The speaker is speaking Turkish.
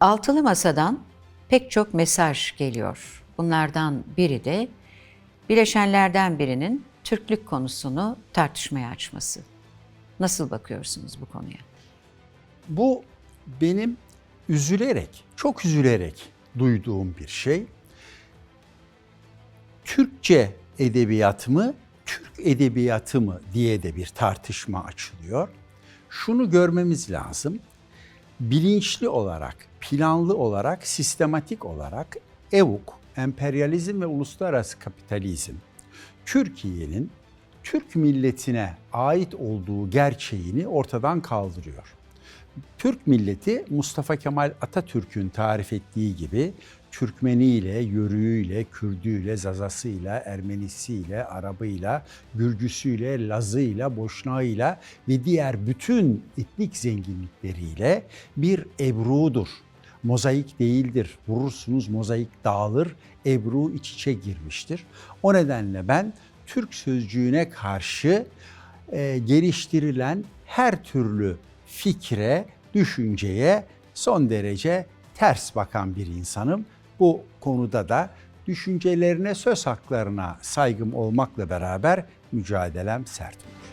Altılı Masa'dan pek çok mesaj geliyor. Bunlardan biri de bileşenlerden birinin Türklük konusunu tartışmaya açması. Nasıl bakıyorsunuz bu konuya? Bu benim üzülerek, çok üzülerek duyduğum bir şey. Türkçe edebiyat mı, Türk edebiyatı mı diye de bir tartışma açılıyor. Şunu görmemiz lazım. Bilinçli olarak, planlı olarak, sistematik olarak EVUK, emperyalizm ve uluslararası kapitalizm, Türkiye'nin Türk milletine ait olduğu gerçeğini ortadan kaldırıyor. Türk milleti Mustafa Kemal Atatürk'ün tarif ettiği gibi Türkmeniyle, Yörüğüyle, Kürdüyle, Zazasıyla, Ermenisiyle, Arabıyla, Gürcüsüyle, Lazıyla, Boşnağıyla ve diğer bütün etnik zenginlikleriyle bir ebrudur. Mozaik değildir. Vurursunuz mozaik dağılır, ebru iç içe girmiştir. O nedenle ben Türk sözcüğüne karşı e, geliştirilen her türlü fikre, düşünceye son derece ters bakan bir insanım. Bu konuda da düşüncelerine, söz haklarına saygım olmakla beraber mücadelem sert olur.